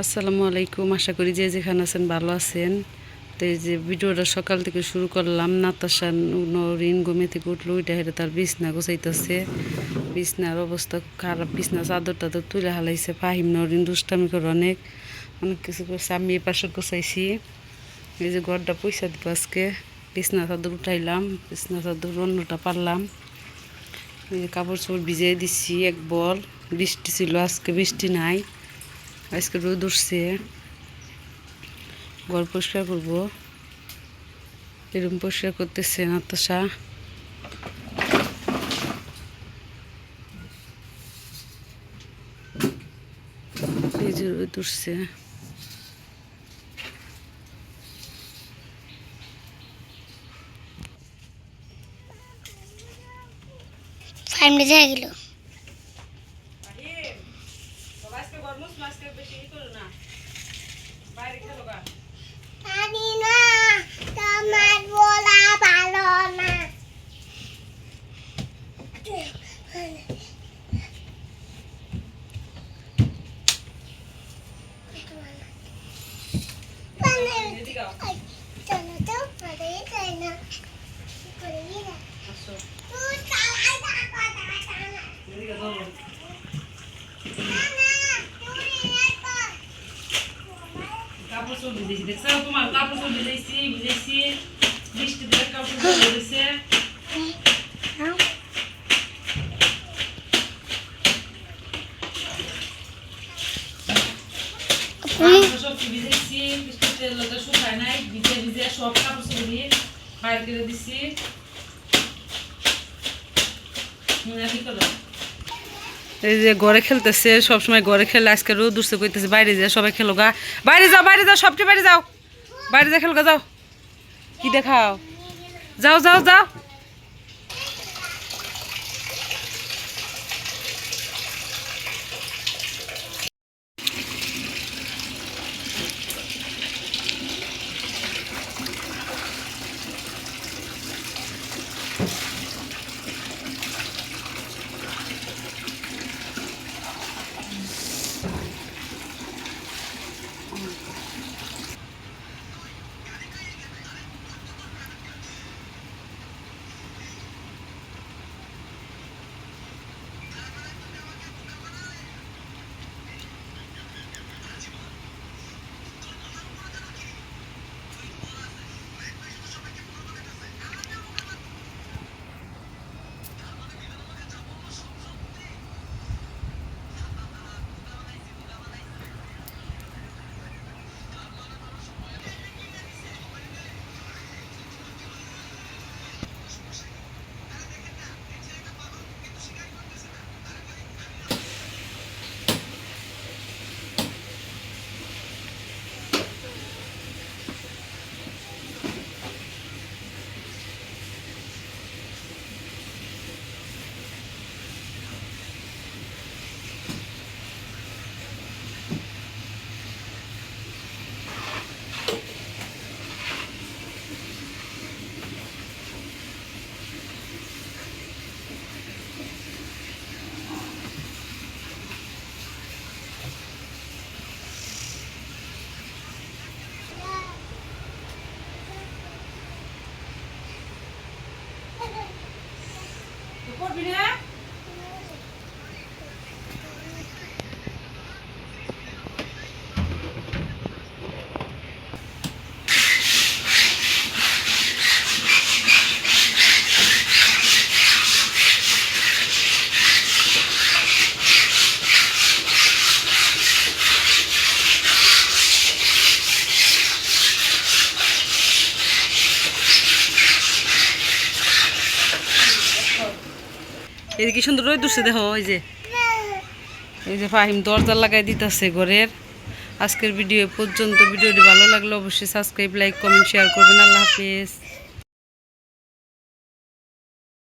আসসালামু আলাইকুম। আশা করি যে যেখানে আছেন ভালো আছেন। তো এই যে ভিডিওটা সকাল থেকে শুরু করলাম, নাতাশা নরিন ঘুমে থেকে উঠল ওইটা হেঁটে তার বিছনা গোছাইতেছে। বিছনার অবস্থা খারাপ, বিছনা চাদর টাদর তুলে হালাইছে। ফাহিম, নরিন দুষ্টামি করে অনেক অনেক কিছু করছে। আমি এই পাশে গোছাইছি। এই যে ঘরটা পয়সা দিব আজকে। বিছনা চাদর উঠাইলাম, বিছনা চাদর অন্যটা পারলাম। এই যে কাপড় চোপড় ভিজিয়ে দিচ্ছি এক বল। বৃষ্টি ছিল, আজকে বৃষ্টি নাই। আজকে রোদ উঠছে। ঘর পরিষ্কার করব। এরকম পরিষ্কার করতেছে নাতাশা এই রোদ উঠছে। মিনিট হয়ে গেল। জানি না। তোমার বলা ভালো না। চলো তো পরে যাই না। তুই চালাই থাকো না কাপড় চোপড় ভিজেছি দেখছ? তোমার কাপড় চোপড় ভিজেছি ভিজেছি বৃষ্টি দিয়ে কাপড় ভিজেছে ভিজেছি বৃষ্টিতে লোকে শুকায় নাই ভিজে ভিজে সব কাপড় দিয়ে বাইরে করে দিছি। কি করল এই যে ঘরে খেলতেছে, সবসময় ঘরে খেলে আজকে রোদ উঠছে করতেছে বাইরে যা, সবাই খেলো গা। বাইরে যাও বাইরে যাও সবটি বাইরে যাও। বাইরে যা খেলো যাও। কি দেখাও? যাও যাও যাও। করবি না এদিকে সুন্দর রোদ উঠছে দেখো, ওই যে। এই যে ফাহিম দরজা লাগাই দিতেছে ঘরের। আজকের ভিডিও পর্যন্ত। ভিডিওটি ভালো লাগলে অবশ্যই সাবস্ক্রাইব, লাইক, কমেন্ট শেয়ার করবেন। আল্লাহ হাফিজ।